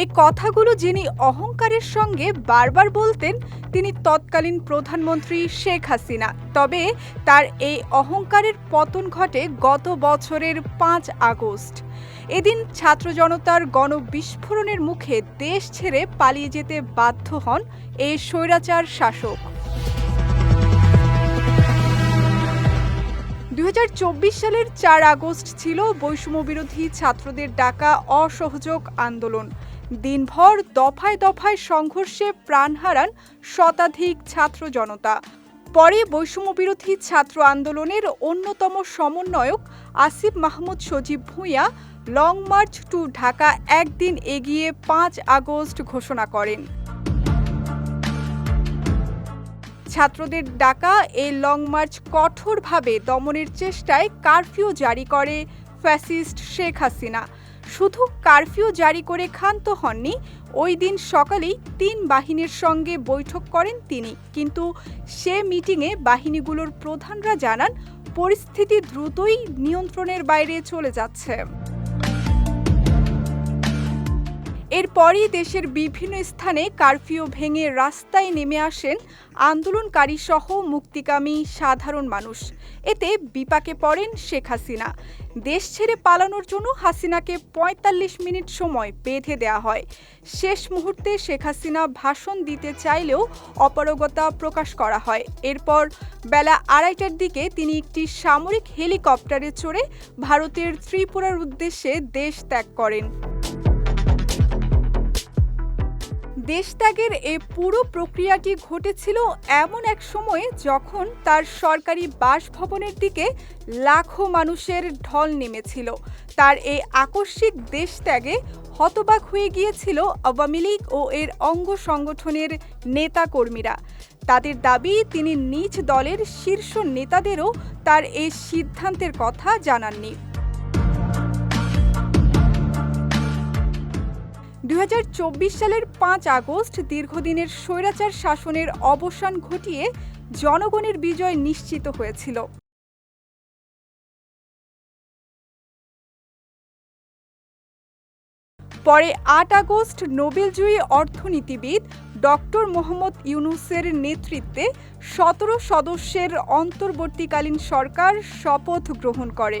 এই কথাগুলো যিনি অহংকারের সঙ্গে বারবার বলতেন, তিনি তৎকালীন প্রধানমন্ত্রী শেখ হাসিনা। তবে তার এই অহংকারের পতন ঘটে গত বছরের পাঁচ আগস্ট। এদিন ছাত্র জনতার গণবিস্ফোরণের মুখে দেশ ছেড়ে পালিয়ে যেতে বাধ্য হন এই স্বৈরাচার শাসক। দু হাজার চব্বিশ সালের চার আগস্ট ছিল বৈষম্য বিরোধী ছাত্রদের ডাকা অসহযোগ আন্দোলন। দিনভর দফায় দফায় সংঘর্ষে প্রাণ হারান শতাধিক ছাত্র জনতা। পরে বৈষম্য বিরোধী ছাত্র আন্দোলনের অন্যতম সমন্বয়ক Asif Mahmud Sajib Bhuiyan long march to Dhaka একদিন এগিয়ে পাঁচ আগস্ট ঘোষণা করেন। ছাত্রদের ডাকা এই লং মার্চ কঠোরভাবে দমনের চেষ্টায় কারফিউ জারি করে ফ্যাসিস্ট শেখ হাসিনা। শুধু কারফিউ জারি করে ক্ষান্ত হননি, ওই দিন সকালেই তিন বাহিনীর সঙ্গে বৈঠক করেন তিনি। কিন্তু সে মিটিংয়ে বাহিনীগুলোর প্রধানরা জানান, পরিস্থিতি দ্রুতই নিয়ন্ত্রণের বাইরে চলে যাচ্ছে। এরপরই দেশের বিভিন্ন স্থানে কারফিউ ভেঙে রাস্তায় নেমে আসেন আন্দোলনকারী সহ মুক্তিকামী সাধারণ মানুষ। এতে বিপাকে পড়েন শেখ হাসিনা। দেশ ছেড়ে পালানোর জন্য হাসিনাকে ৪৫ মিনিট সময় বেঁধে দেওয়া হয়। শেষ মুহূর্তে শেখ হাসিনা ভাষণ দিতে চাইলেও অপারগতা প্রকাশ করা হয়। এরপর বেলা আড়াইটার দিকে তিনি একটি সামরিক হেলিকপ্টারে চড়ে ভারতের ত্রিপুরার উদ্দেশ্যে দেশ ত্যাগ করেন। দেশত্যাগের এই পুরো প্রক্রিয়াটি ঘটেছিল এমন এক সময়ে যখন তার সরকারি বাসভবনের দিকে লাখো মানুষের ঢল নেমেছিল। তার এই আকস্মিক দেশত্যাগে হতবাক হয়ে গিয়েছিল আওয়ামী লীগ ও এর অঙ্গ সংগঠনের নেতাকর্মীরা। তাদের দাবি, তিনি নিজ দলের শীর্ষ নেতাদেরও তার এই সিদ্ধান্তের কথা জানাননি। দু হাজার চব্বিশ সালের পাঁচ আগস্ট দীর্ঘদিনের স্বৈরাচার শাসনের অবসান ঘটিয়ে জনগণের বিজয় নিশ্চিত হয়েছিল। পরে আট আগস্ট নোবেলজয়ী অর্থনীতিবিদ ডক্টর মোহাম্মদ ইউনুসের নেতৃত্বে সতেরো সদস্যের অন্তর্বর্তীকালীন সরকার শপথ গ্রহণ করে।